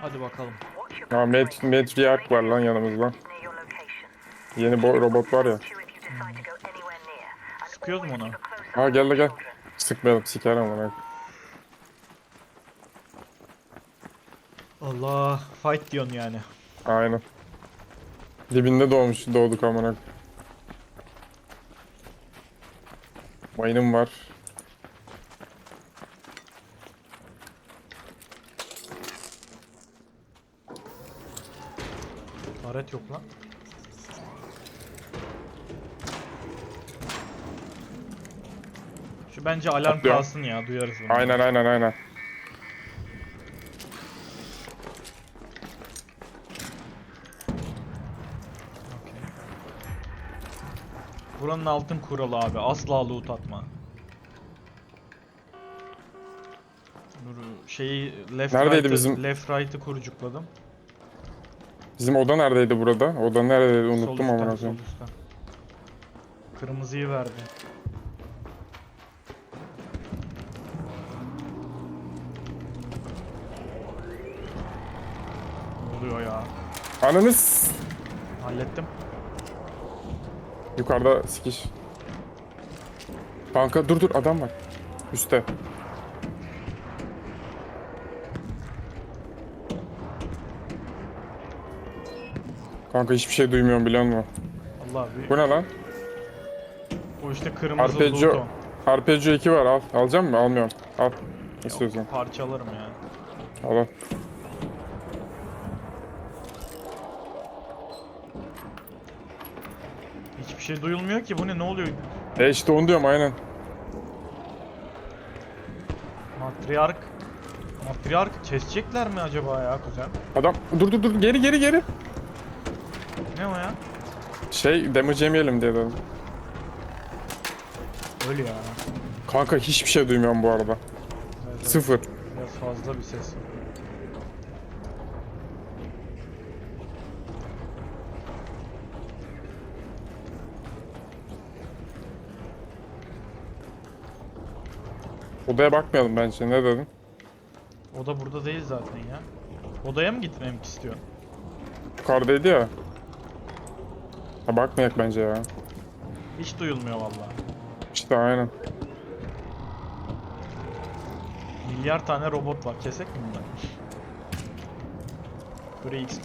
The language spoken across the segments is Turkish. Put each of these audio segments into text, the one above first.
Hadi bakalım. Ha Met Metriarch var lan yanımızda. Yeni bo- robot var ya. Sıkıyoruz mu ona? Ha gel de gel. Sıkmayalım sikerim ona. Allah fight diyorsun yani. Aynen. Dibinde doğmuş doğduk amına. Mayınım var. Taret yok lan. Şu bence alarm Atlıyor. kalsın ya duyarız bunu. Aynen aynen aynen. Okey. Buranın altın kuralı abi. Asla loot atma. Dur şeyi left Neredeydi right'ı- bizim- left right'ı kurucukladım. Bizim oda neredeydi burada? Oda neredeydi Sol unuttum üstten, amına sol üstten. Kırmızıyı verdi. Ne oluyor ya? Ananız. Hallettim. Yukarıda sikiş. Kanka dur dur adam var. Üste. Kanka hiçbir şey duymuyorum biliyor musun? Allah bir. Bu ne lan? O işte kırmızı Arpeggio. o. Arpeggio 2 var al. Alacağım mı? Almıyorum. Al. İstiyorsan. Yok, parçalarım ya. Al al. Hiçbir şey duyulmuyor ki. Bu ne? Ne oluyor? E işte onu diyorum aynen. Matriark. Matriark kesecekler mi acaba ya kuzen? Adam dur dur dur geri geri geri. Ne o ya? Şey damage yemeyelim diye dedim. Öyle ya. Kanka hiçbir şey duymuyorum bu arada. Evet. Sıfır. Biraz fazla bir ses. Odaya bakmayalım bence ne dedin? O da burada değil zaten ya. Odaya mı gitmemi istiyor? Yukarıdaydı ya. Ha bakmayak bence ya. Hiç duyulmuyor vallahi. İşte aynen. Milyar tane robot var. Kesek mi bunları? Buraya XP.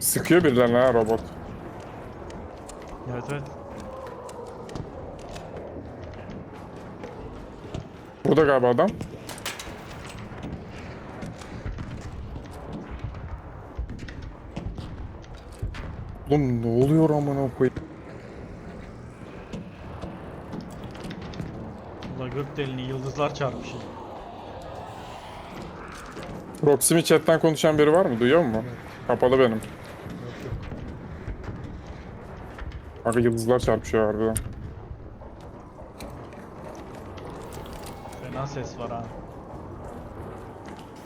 Sıkıyor birilerine ha robot. Evet evet. Burada galiba adam. Oğlum ne oluyor amına koyayım? Valla gökdelini yıldızlar çarpmış. Proximi chatten konuşan biri var mı? Duyuyor mu? Kapalı benim. Kanka yıldızlar çarpışıyor harbiden. Fena ses var ha.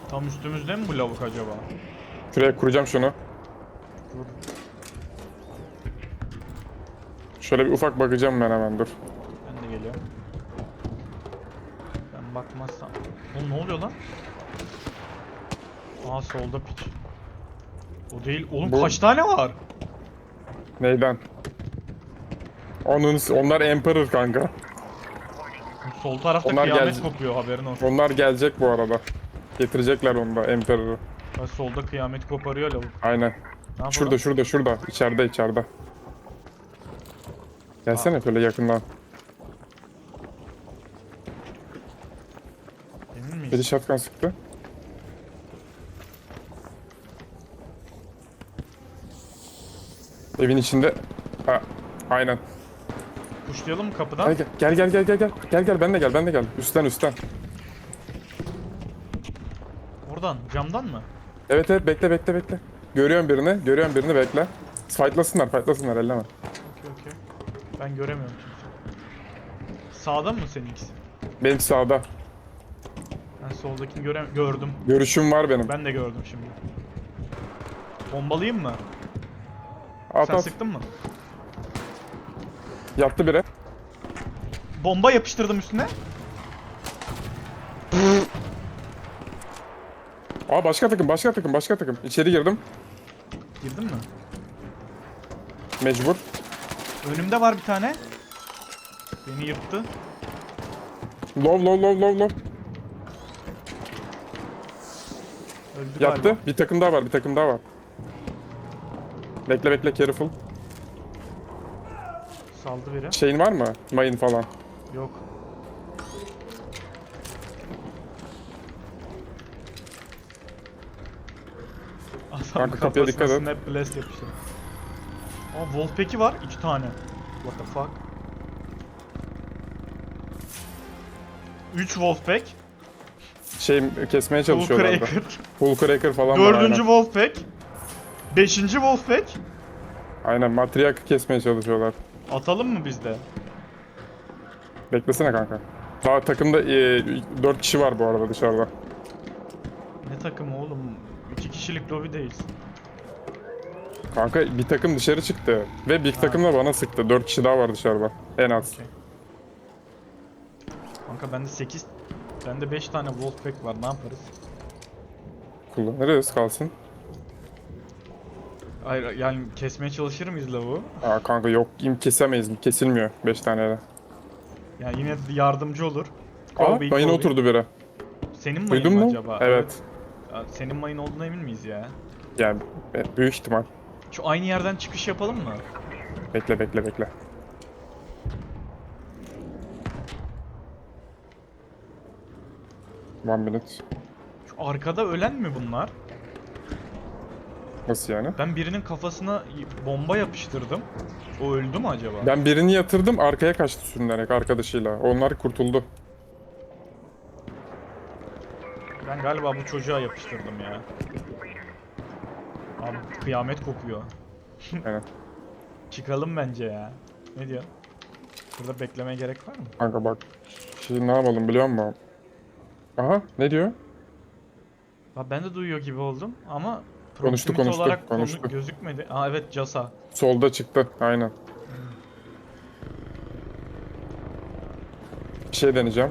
Tam üstümüzde mi bu lavuk acaba? Şuraya kuracağım şunu. Dur. Şöyle bir ufak bakacağım ben hemen dur. Ben de geliyorum. Ben bakmazsam. Oğlum ne oluyor lan? Aa solda piç. O değil. Oğlum Bu- kaç tane var? Neyden? Onun, onlar Emperor kanka. Sol tarafta Onlar kıyamet geldi. kopuyor haberin olsun. Onlar gelecek bu arada. Getirecekler onu da Emperor'ı. Bak solda kıyamet koparıyor lavuk. Aynen. Ne yapalım? Şurada şurada şurada. İçeride içeride. Gelsene şöyle yakından. Emin miyiz? Biri shotgun sıktı. Evin içinde. Ha, aynen. Kuşlayalım mı kapıdan? Gel gel gel gel gel gel. Gel gel ben de gel ben de gel. Üstten üstten. Oradan camdan mı? Evet evet bekle bekle bekle. Görüyorum birini. Görüyorum birini bekle. Fightlasınlar fightlasınlar elleme. Ben göremiyorum kimse. Sağda mı seninkisi? Benim sağda. Ben soldakini göre gördüm. Görüşüm var benim. Ben de gördüm şimdi. Bombalayayım mı? At Sen at. sıktın mı? Yattı biri. Bomba yapıştırdım üstüne. Aa başka takım, başka takım, başka takım. İçeri girdim. Girdin mi? Mecbur. Önümde var bir tane. Beni yırttı. Low, low, low, low, low. Öldü Yattı. galiba. Bir takım daha var, bir takım daha var. Bekle bekle, careful. Saldı biri. Şeyin var mı? Mayın falan. Yok. Adam Kanka kapıya dikkat et. Snap blast yapıştı. Aa Wolfpack'i var iki tane. What the fuck? 3 Wolfpack, Şey kesmeye Full çalışıyorlardı. Cracker, Full Cracker falan var 4. aynen. Wolfpack, 5. Wolfpack. Aynen matriarkı kesmeye çalışıyorlar. Atalım mı biz de? Beklesene kanka. Daha takımda e, 4 kişi var bu arada dışarıda. Ne takımı oğlum? 2 kişilik lobideyiz. Kanka bir takım dışarı çıktı. Ve bir takım da bana sıktı. 4 kişi daha var dışarıda. En az. Okey. Kanka bende 8 bende 5 tane Wolfpack var. Ne yaparız? Kullanırız kalsın. Hayır yani kesmeye çalışır mıyız lavuğu? Aa kanka yok im kesemeyiz. Kesilmiyor 5 taneyle. Yani yine yardımcı olur. Aa Kobe, mayın Kobe. oturdu biri. Senin mayın Duydun mı mu? acaba? Evet. Ya, Senin mayın olduğuna emin miyiz ya? Yani e, büyük ihtimal. Şu aynı yerden çıkış yapalım mı? Bekle bekle bekle. One minute. Şu arkada ölen mi bunlar? Nasıl yani? Ben birinin kafasına bomba yapıştırdım. O öldü mü acaba? Ben birini yatırdım arkaya kaçtı sürünerek arkadaşıyla. Onlar kurtuldu. Ben galiba bu çocuğa yapıştırdım ya. Abi kıyamet kokuyor. Çıkalım bence ya. Ne diyor? Burada beklemeye gerek var mı? Kanka bak. Şimdi ne yapalım biliyor musun? Aha ne diyor? Ha ben de duyuyor gibi oldum ama Konuştu, proximity konuştu, olarak konu konuştu. gözükmedi. Aa evet Casa. Solda çıktı. Aynen. Bir şey deneyeceğim.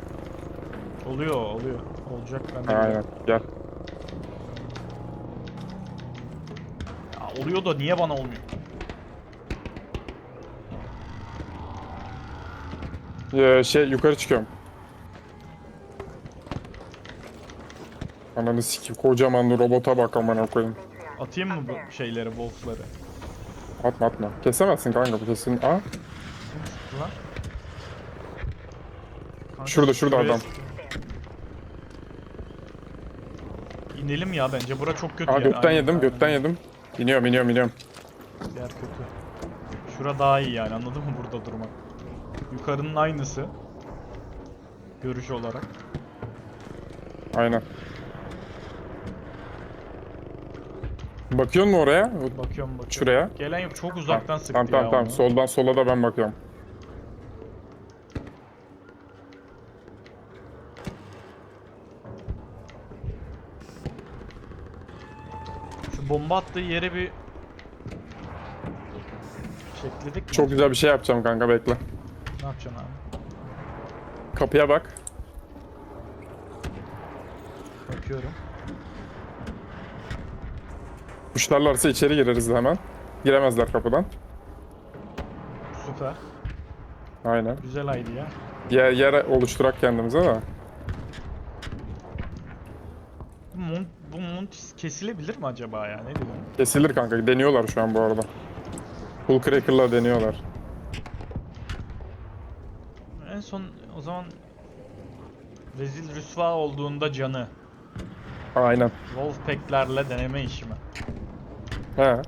Oluyor oluyor. Olacak ben de. Aynen. Gel. Oluyor da niye bana olmuyor? Ee, şey yukarı çıkıyorum. Ananı sikeyim. Kocaman robota bak amına koyayım. Atayım mı bu şeyleri, wolf'ları? Atma atma. Kesemezsin kanka bu kesin. Aa lan? Kanka, Şurada, şurada adam. İnelim ya bence. Bura çok kötü Aa yer. gökten Aynen, yedim aynen. gökten yedim. İniyorum iniyorum iniyorum. Yer kötü. Şura daha iyi yani anladın mı burada durmak? Yukarının aynısı. Görüş olarak. Aynen. Bakıyor mu oraya? Bakıyorum bakıyorum. Şuraya. Gelen yok çok uzaktan sıktı Tamam tamam ya tamam. onu. Soldan sola da ben bakıyorum. Bomba attığı yere bir şekledik mi? Çok güzel bir şey yapacağım kanka bekle. Ne yapacaksın abi? Kapıya bak. Bakıyorum. Kuşlarlarsa içeri gireriz hemen. Giremezler kapıdan. Süper. Aynen. Güzel idea. Yer, yer oluşturak kendimize de. Mont, bu mont kesilebilir mi acaba ya? Ne diyorsun? Kesilir kanka. Deniyorlar şu an bu arada. Full Cracker'la deniyorlar. En son o zaman rezil rüsva olduğunda canı Aynen. Wolfpack'lerle deneme işi mi? He.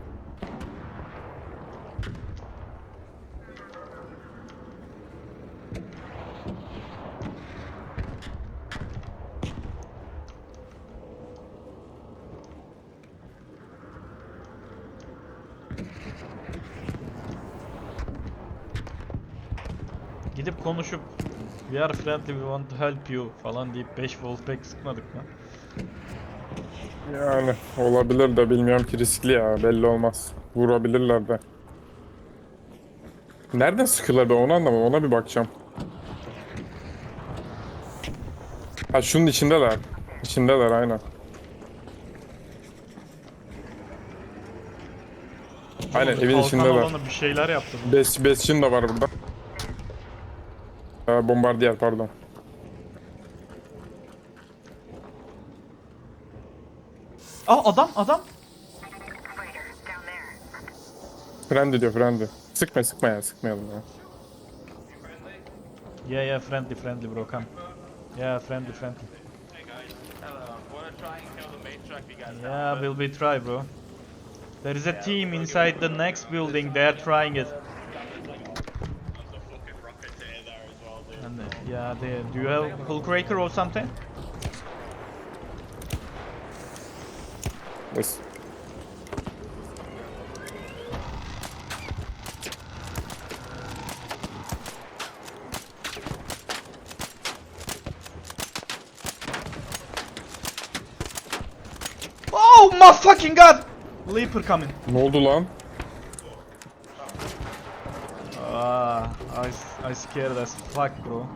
Gidip konuşup We are friendly, we want to help you falan deyip 5 Wolfpack sıkmadık mı? Yani olabilir de bilmiyorum ki riskli ya belli olmaz. Vurabilirler de. Nereden sıkıyorlar ben onu anlamadım ona bir bakacağım. Ha şunun içindeler. İçindeler aynen. Aynen evin kalkan içindeler. alanı bir şeyler yaptı. bu. Bes, Besçin de var burada. Ee, bombardiyer pardon. Aa adam adam. Friendly diyor friendly. Sıkma sıkma ya sıkmayalım ya. Yeah yeah friendly friendly bro come. Yeah friendly friendly. Yeah will be try bro. There is a team inside the next building. They are trying it. Uh, yeah, do you have Hulkraker or something? Yes. Oh my fucking god! Leaper coming. Ne oldu lan? Ah, I, I scared as fuck bro.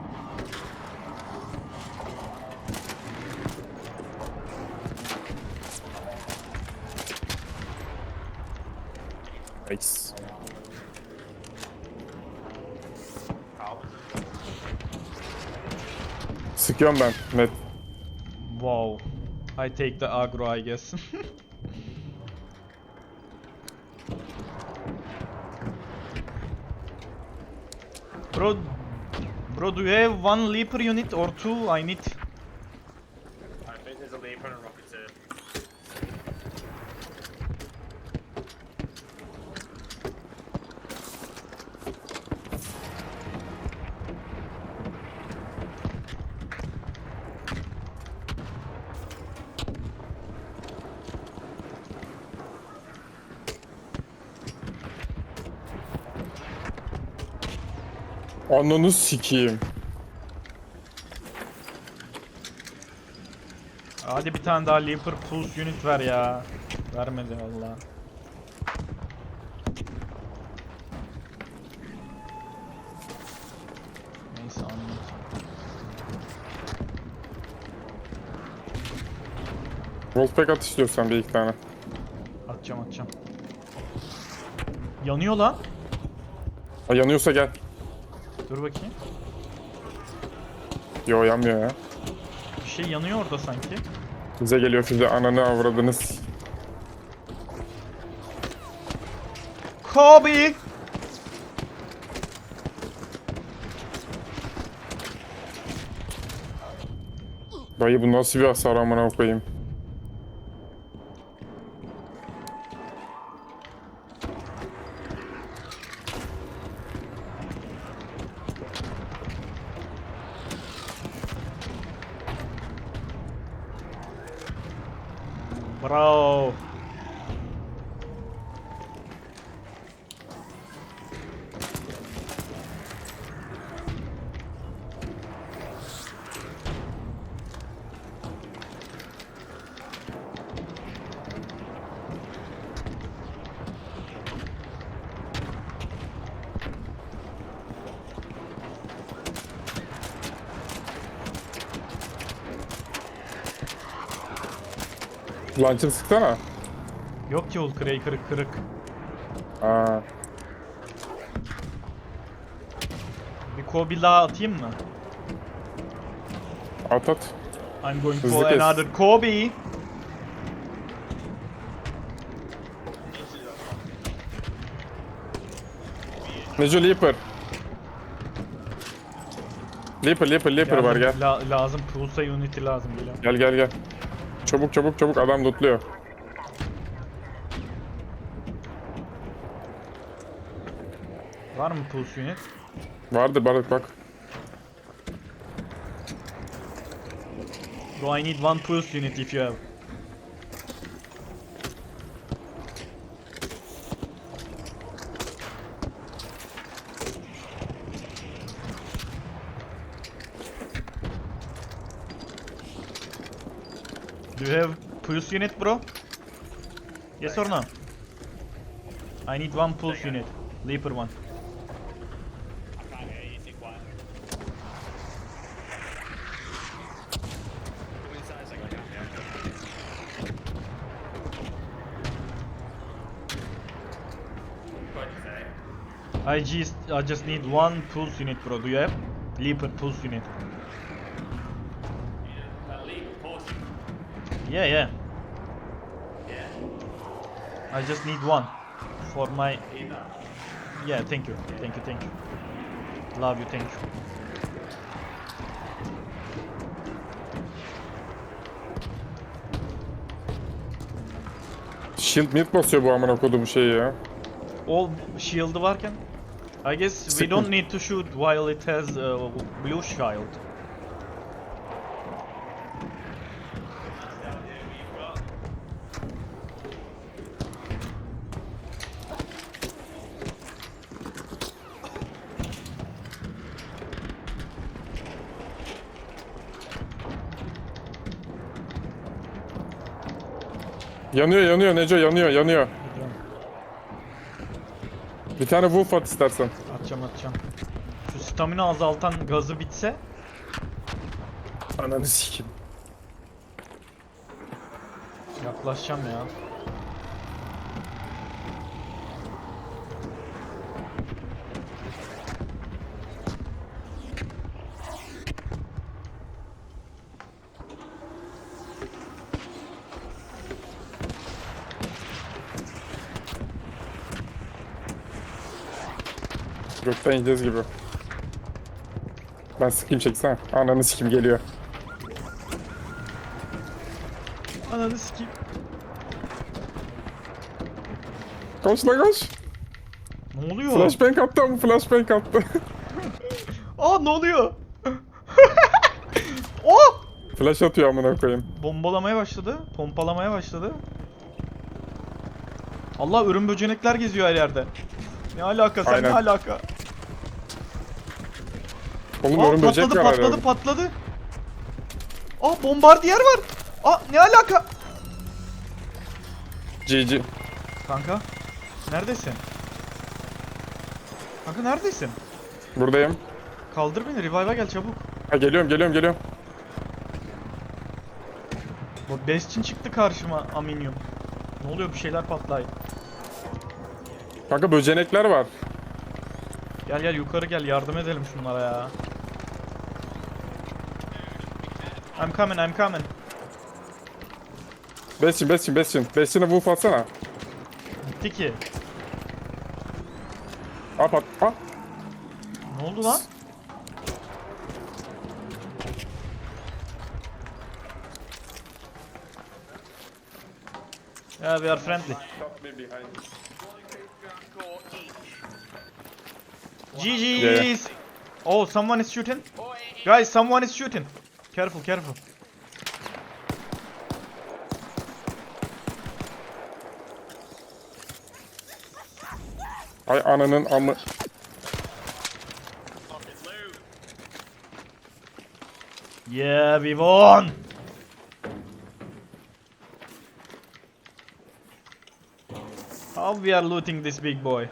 Sıkıyorum ben net. Wow. I take the aggro I guess. bro, bro do you have one Leaper unit or two? I need... I think there's a leaper and a rocketeer. Ananı sikeyim. Hadi bir tane daha Leaper Pulse unit ver ya. Vermedi valla. Neyse anlat. Wolfpack at istiyorsan bir iki tane. Atacağım atacağım. Yanıyor lan. Ha, yanıyorsa gel. Dur bakayım. Yo yanmıyor ya. Bir şey yanıyor orada sanki. Bize geliyor füze ananı avradınız. Kobe! Dayı bu nasıl bir hasar amına koyayım. Launcher sıksana. Yok ki Hulk kırık kırık. Aa. Bir Kobe daha atayım mı? At at. I'm going Hızlı for kes. another Kobe. Neco Leaper. Leaper Leaper Leaper var gel. La- lazım Pulsa unity lazım. Gel gel gel. Çabuk çabuk çabuk adam lootluyor. Var mı Pulse unit? Vardır vardır bak. Bro I need one Pulse unit if you have. Do you have pulse unit, bro? Yes or no? I need one pulse unit. Leaper one. I just I just need one pulse unit bro. Do you have? Leaper pulse unit. Yeah, yeah. I just need one for my. Yeah, thank you, thank you, thank you. Love you, thank you. Shield mid basıyor bu amına koduğum şeyi ya. All shield'ı varken I guess we don't need to shoot while it has uh, blue shield. Yanıyor yanıyor Neco yanıyor yanıyor. Bir tane wolf at istersen. Atacağım atacağım. Şu stamina azaltan gazı bitse Ananı sikeyim. yaklaşacağım ya. Gökten yiyeceğiz gibi. Ben sıkayım çeksene. Ananı sikim geliyor. Ananı sikeyim. Koş la koş. Ne oluyor? Flashbang attı ama flashbang attı. Aa ne oluyor? oh! Flash atıyor amına koyayım. Bombalamaya başladı. Pompalamaya başladı. Allah örüm böcenekler geziyor her yerde. Ne alaka sen Aynen. ne alaka? Oğlum Aa örüm böcek patladı var patladı herhalde. patladı. Aa bombardiyer var. Aa ne alaka? GG. Kanka neredesin? Kanka neredesin? Buradayım. Kaldır beni revive'a gel çabuk. Ha geliyorum geliyorum geliyorum. Bu Bastion çıktı karşıma aminyum. Ne oluyor bir şeyler patlay. Kanka böcenekler var. Gel gel yukarı gel yardım edelim şunlara ya. I'm coming I'm coming. Besin besin besin. Besin'e wolf atsana. Gitti ki. At at. at. Ne oldu lan? Yeah, we are friendly. GG's. Oh, someone is shooting. Guys, someone is shooting. Careful, careful. Ay ananın amı. Fucking loot. Yeah, we won. How we are looting this big boy?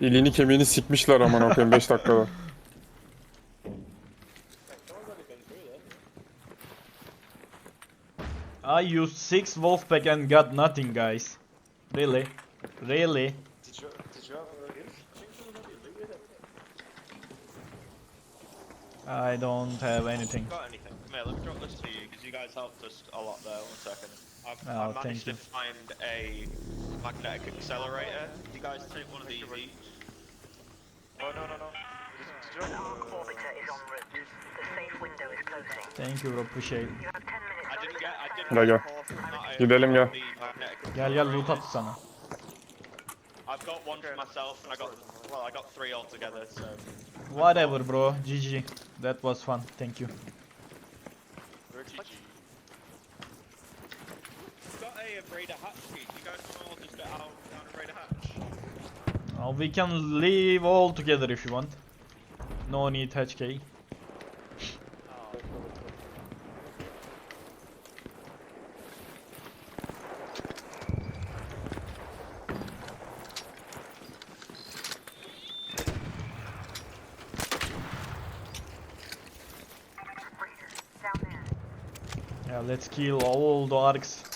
İliğini kemiğini sikmişler amına koyayım 5 dakikada. I used six wolf pack and got nothing, guys. Really? Really? I don't have anything. Got anything? Come here, let me drop this to you because you guys helped us a lot there. One second. I've, Oh, I thank managed you. to find a magnetic accelerator. You guys take one of these each. Oh no no no. Did, did you have a Orbiter is en route. The safe window is closing. Thank you bro, appreciate it. You have 10 minutes I until didn't the get. I gas didn't Gel, get call from that. Gidelim, gel. the magnetic Gel gel loot attı sana. I've got one for myself, and I got well, I got three altogether. So Whatever bro, GG. That was fun, thank you. GG. raid a hutch. You guys just go out and raid a hutch? Well, we can leave all together if you want. No need HK. Oh. let's kill all the arcs